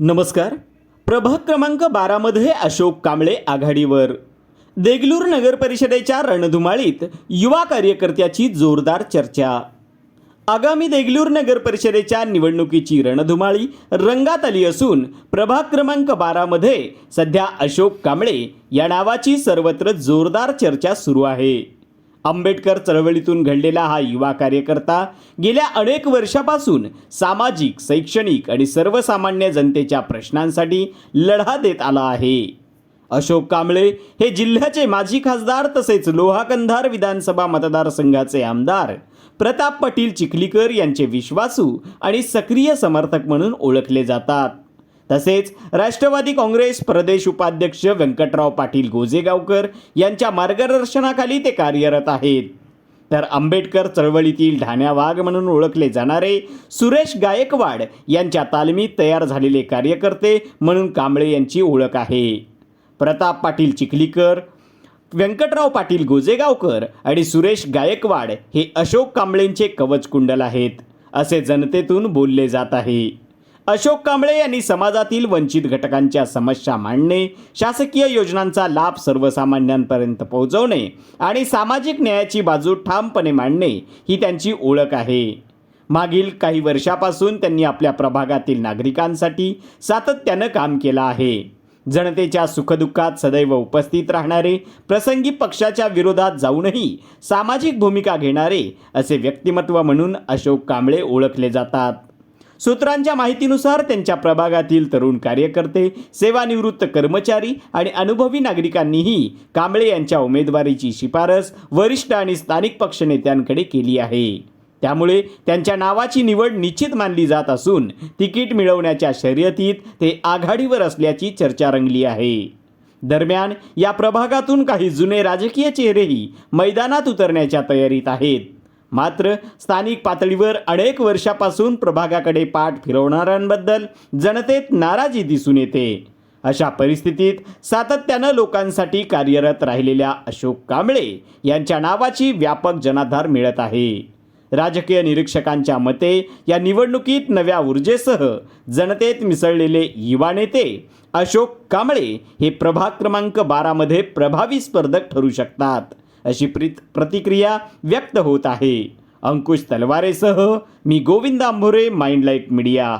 नमस्कार. प्रभाग क्रमांक बारामध्ये अशोक कांबळे आघाडीवर. देगलूर नगर परिषदेच्या रणधुमाळीत युवा कार्यकर्त्याची जोरदार चर्चा. आगामी देगलूर नगर परिषदेच्या निवडणुकीची रणधुमाळी रंगात आली असून प्रभाग क्रमांक बारामध्ये सध्या अशोक कांबळे या नावाची सर्वत्र जोरदार चर्चा सुरू आहे. आंबेडकर चळवळीतून घडलेला हा युवा कार्यकर्ता गेल्या अनेक वर्षापासून सामाजिक शैक्षणिक आणि सर्वसामान्य जनतेच्या प्रश्नांसाठी लढा देत आला आहे. अशोक कांबळे हे जिल्ह्याचे माजी खासदार तसेच लोहाकंधार विधानसभा मतदारसंघाचे आमदार. प्रताप पाटील चिखलीकर यांचे विश्वासू आणि सक्रिय समर्थक म्हणून ओळखले जातात. तसेच राष्ट्रवादी काँग्रेस प्रदेश उपाध्यक्ष व्यंकटराव पाटील गोजेगावकर यांच्या मार्गदर्शनाखाली ते कार्यरत आहेत. तर आंबेडकर चळवळीतील ढाण्या वाघ म्हणून ओळखले जाणारे सुरेश गायकवाड यांच्या तालमीत तयार झालेले कार्यकर्ते म्हणून कांबळे यांची ओळख आहे. प्रताप पाटील चिखलीकर व्यंकटराव पाटील गोजेगावकर आणि सुरेश गायकवाड हे अशोक कांबळेंचे कवचकुंडल आहेत असे जनतेतून बोलले जात आहे. अशोक कांबळे यांनी समाजातील वंचित घटकांच्या समस्या मांडणे शासकीय योजनांचा लाभ सर्वसामान्यांपर्यंत पोहोचवणे आणि सामाजिक न्यायाची बाजू ठामपणे मांडणे ही त्यांची ओळख आहे. मागील काही वर्षापासून त्यांनी आपल्या प्रभागातील नागरिकांसाठी सातत्यानं काम केलं आहे. जनतेच्या सुखदुःखात सदैव उपस्थित राहणारे प्रसंगी पक्षाच्या विरोधात जाऊनही सामाजिक भूमिका घेणारे असे व्यक्तिमत्व म्हणून अशोक कांबळे ओळखले जातात. सूत्रांच्या माहितीनुसार त्यांच्या प्रभागातील तरुण कार्यकर्ते सेवानिवृत्त कर्मचारी आणि अनुभवी नागरिकांनीही कांबळे यांच्या उमेदवारीची शिफारस वरिष्ठ आणि स्थानिक पक्षनेत्यांकडे केली आहे. त्यामुळे त्यांच्या नावाची निवड निश्चित मानली जात असून तिकीट मिळवण्याच्या शर्यतीत ते आघाडीवर असल्याची चर्चा रंगली आहे. दरम्यान या प्रभागातून काही जुने राजकीय चेहरेही मैदानात उतरण्याच्या तयारीत आहेत. मात्र स्थानिक पातळीवर अनेक वर्षापासून प्रभागाकडे पाठ फिरवणाऱ्यांबद्दल जनतेत नाराजी दिसून येते. अशा परिस्थितीत सातत्यानं लोकांसाठी कार्यरत राहिलेल्या अशोक कांबळे यांच्या नावाची व्यापक जनाधार मिळत आहे. राजकीय निरीक्षकांच्या मते या निवडणुकीत नव्या ऊर्जेसह जनतेत मिसळलेले युवा नेते अशोक कांबळे हे प्रभाग क्रमांक बारामध्ये प्रभावी स्पर्धक ठरू शकतात. अशी प्रित प्रतिक्रिया व्यक्त होत आहे. अंकुश तलवारेसह मी गोविंद आंभोरे माइंडलाईट मीडिया.